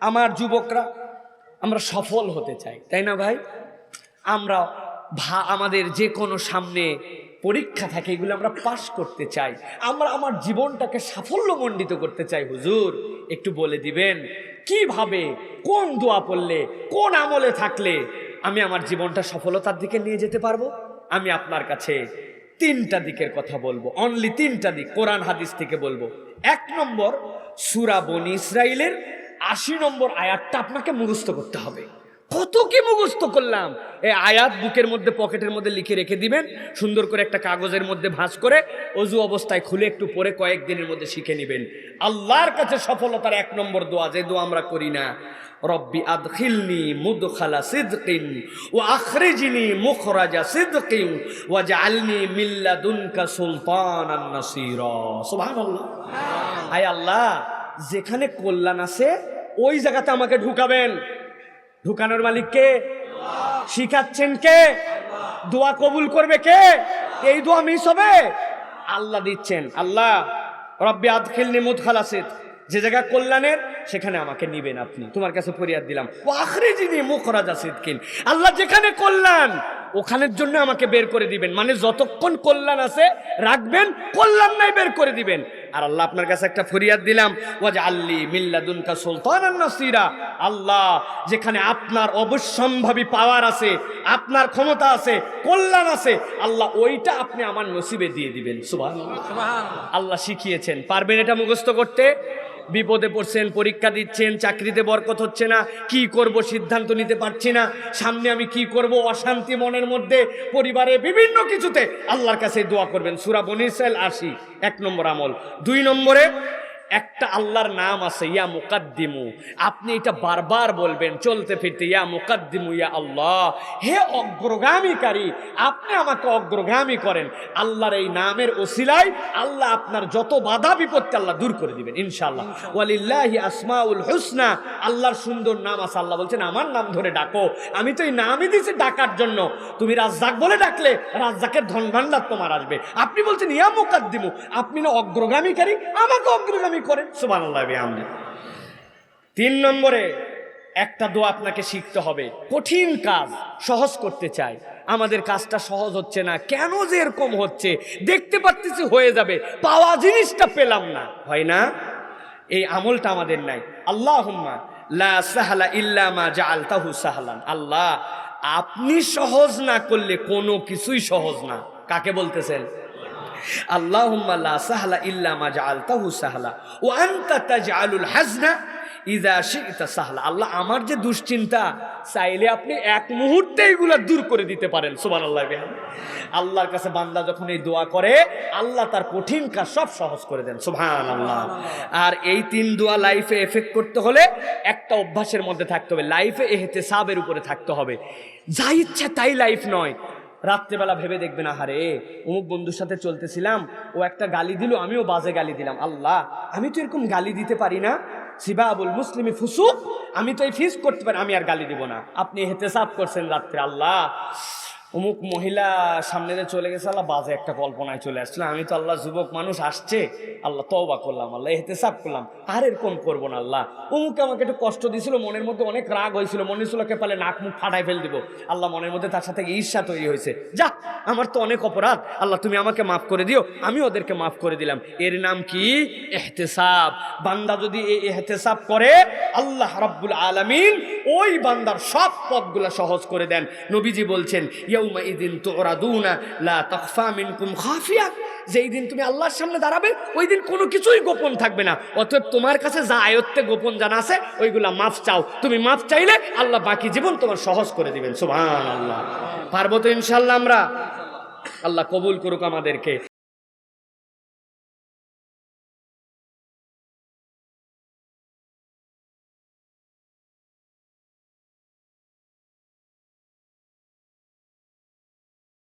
আমার যুবকরা, আমরা সফল হতে চাই, তাই না ভাই? আমরা ভা, আমাদের যে কোনো সামনে পরীক্ষা থাকে, এগুলো আমরা পাশ করতে চাই। আমরা আমার জীবনটাকে সাফল্যমণ্ডিত করতে চাই, হুজুর। একটু বলে দিবেন, কীভাবে, কোন দোয়া পড়লে, কোন আমলে থাকলে আমি আমার জীবনটা সফলতার দিকে নিয়ে যেতে পারব? আমি আপনার কাছে তিনটা দিকের কথা বলব অনলি তিনটা দিক, কোরআন, হাদিস থেকে বলব। এক নম্বর, সুরা বনি ইসরাইলের আশি নম্বর আয়াতটা আপনাকে মুখস্থ করতে হবে। কত কি মুখস্থ করলাম? এই আয়াত বুকের মধ্যে পকেটের মধ্যে লিখে রেখে দিবেন সুন্দর করে একটা কাগজের মধ্যে ভাঁজ করে অজু অবস্থায় খুলে একটু পরে কয়েকদিনের মধ্যে শিখে নেবেন। আল্লাহর কাছে সফলতার এক নম্বর দোয়া যে দোয়া আমরা করি না রব্বি আদখিলনি মুদখালা সিদকিন ও আখরিজনি মুখরাজা সিদকিন ওয়া জাআলনি মিল্লাদুনকা সুলতানান নাসীরা। সুবহানাল্লাহ। আয় আল্লাহ! যেখানে কল্যাণ আছে, ওই জায়গাতে আমাকে ঢুকাবেন। ঢুকানোর মালিক কে? শিখাচ্ছেন কে? দোয়া কবুল করবে কে? এই দোয়া মিস হবে? আল্লাহ দিচ্ছেন। আল্লাহ, রব্বি আদখিলনি মুদখালাসিদ। যে জায়গা কল্যাণের, সেখানে আমাকে নিবেন আপনি। তোমার কাছে ফরিয়াদ দিলাম। আখরে যিনি মুখরাজা সিদ্কিন আল্লাহ যেখানে কল্যাণ, ওখানের জন্য আমাকে বের করে দিবেন। মানে যতক্ষণ কল্যাণ আছে, রাখবেন, কল্যাণ নাই বের করে দিবেন। আর আল্লাহ আপনার কাছে একটা ফরিয়াদ দিলাম ওয়াজ আল্লি মিল্লাদুনকা সুলতান নাসিরা। আল্লাহ যেখানে আপনার অবশ্যম্ভাবী পাওয়ার আছে আপনার ক্ষমতা আছে কল্যাণ আছে আল্লাহ ওইটা আপনি আমার নসিবে দিয়ে দিবেন সুবাহ আল্লাহ শিখিয়েছেন পারবেন এটা মুখস্থ করতে? বিপদে পড়ছেন, পরীক্ষা দিচ্ছেন, চাকরিতে বরকত হচ্ছে না, কি করব সিদ্ধান্ত নিতে পারছি না, সামনে আমি কি করব অশান্তি মনের মধ্যে, পরিবারে বিভিন্ন কিছুতে। আল্লাহর কাছে দোয়া করবেন, সুরা বনিসাইল আশি, এক নম্বর আমল। দুই নম্বরে একটা আল্লাহর নাম আছে ইয়া মুকাদ্দিমু। আপনি এটা বারবার বলবেন চলতে ফিরতে ইয়া মুকাদ্দিমু ইয়া আল্লাহ। হে অগ্রগামীকারী আপনি আমাকে অগ্রগামী করেন। আল্লাহর এই নামের ওসিলায় আল্লাহ আপনার যত বাধা বিপত্তি আল্লাহ দূর করে দিবেন ইনশাআল্লাহ। ওয়ালিল্লাহি আসমাউল হুসনা আল্লাহর সুন্দর নাম আছে আল্লাহ বলছেন আমার নাম ধরে ডাকো। আমি তো এই নামই দিয়েছি ডাকার জন্য। তুমি রাজ্জাক বলে ডাকলে রাজ্জাকের ধন ভান্ডার তোমার আসবে। আপনি বলছেন ইয়া মুকাদ্দিমু আপনি না অগ্রগামীকারী? আমাকে অগ্রগামী করেন, সুবহানাল্লাহ বিহামদি। তিন নম্বরে একটা দোয়া আপনাকে শিখতে হবে, কঠিন কাজ সহজ করতে চাই। আমাদের কাজটা সহজ হচ্ছে না, কেন যে এরকম হচ্ছে? দেখতে পাচ্ছি হয়ে যাবে, পাওয়া জিনিসটা পেলাম না। হয় না? এই আমলটা আমাদের নাই। আল্লাহ লা সাহালা ইল্লা মা জাআলতাহু সাহলান। আল্লাহ, আপনি সহজ না করলে কোনো কিছুই সহজ না। কাকে বলতেছেন? আল্লাহুম্মা লা সাহলা ইল্লা মা জাআলতাহু সাহলা ওয়া আনতা তাজআলুল হাজনা শি'তা সাহলা। আল্লাহ আমার যে দুশ্চিন্তা, চাইলে আপনি এক মুহূর্তে এগুলা দূর করে দিতে পারেন, সুবহানাল্লাহ বিহামদি। আল্লাহর কাছে বান্দা যখন এই দোয়া করে, আল্লাহ তার কঠিন কাজ সব সহজ করে দেন, সুবহানাল্লাহ। আর এই তিন দোয়া লাইফে এফেক্ট করতে হলে একটা অভ্যাসের মধ্যে থাকতে হবে। লাইফে এহতেসাবের উপরে থাকতে হবে। যা ইচ্ছা তাই লাইফ নয়। রাত্রেবেলা ভেবে দেখবে না, হারে, অমুক বন্ধুর সাথে চলতেছিলাম, ও একটা গালি দিল, আমিও বাজে গালি দিলাম। আল্লাহ, আমি তো এরকম গালি দিতে পারি না। সিবাবুল মুসলিমি ফুসুক, আমি তো এই ফিস করতে পারি, আমি আর গালি দিব না। আপনি হেতে সাফ করছেন রাত্রে, আল্লাহ। অমুক মহিলা সামনে দিয়ে চলে গেছে, আল্লাহ বাজে একটা কল্পনায় চলে আসছিল। আমি তো আল্লাহ যুবক মানুষ, আসছে, আল্লাহ তওবা করলাম, আল্লাহ এহতেসাব করলাম। আর এরকম করব না আল্লাহ? অমুকে আমাকে একটু কষ্ট দিয়েছিল মনের মধ্যে অনেক রাগ হয়েছিল, মনে হয়েছিল কে পালে নাক মুখ ফাটাই ফেল দিব। আল্লাহ মনের মধ্যে তার সাথে ঈর্ষা তৈরি হয়েছে। যা, আমার তো অনেক অপরাধ। আল্লাহ, তুমি আমাকে মাফ করে দিও, আমি ওদেরকে মাফ করে দিলাম। এর নাম কি? এহতেসাব বান্দা যদি এই এহতেসাব করে, আল্লাহ রাব্বুল আলামিন ওই বান্দার সব পথগুলা সহজ করে দেন। নবীজি বলছেন ইয়াউমা ইদিন তুরাদুনা যেই দিন তুমি আল্লাহর সামনে দাঁড়াবে, ওই দিন কোনো কিছুই গোপন থাকবে না। অতএব তোমার কাছে যা আয়ত্তে গোপন জানা আছে, ওইগুলা মাফ চাও। তুমি মাফ চাইলে আল্লাহ বাকি জীবন তোমার সহজ করে দিবেন। সুবহানাল্লাহ। পারব তো ইনশাল্লাহ আমরা? আল্লাহ কবুল করুক আমাদেরকে।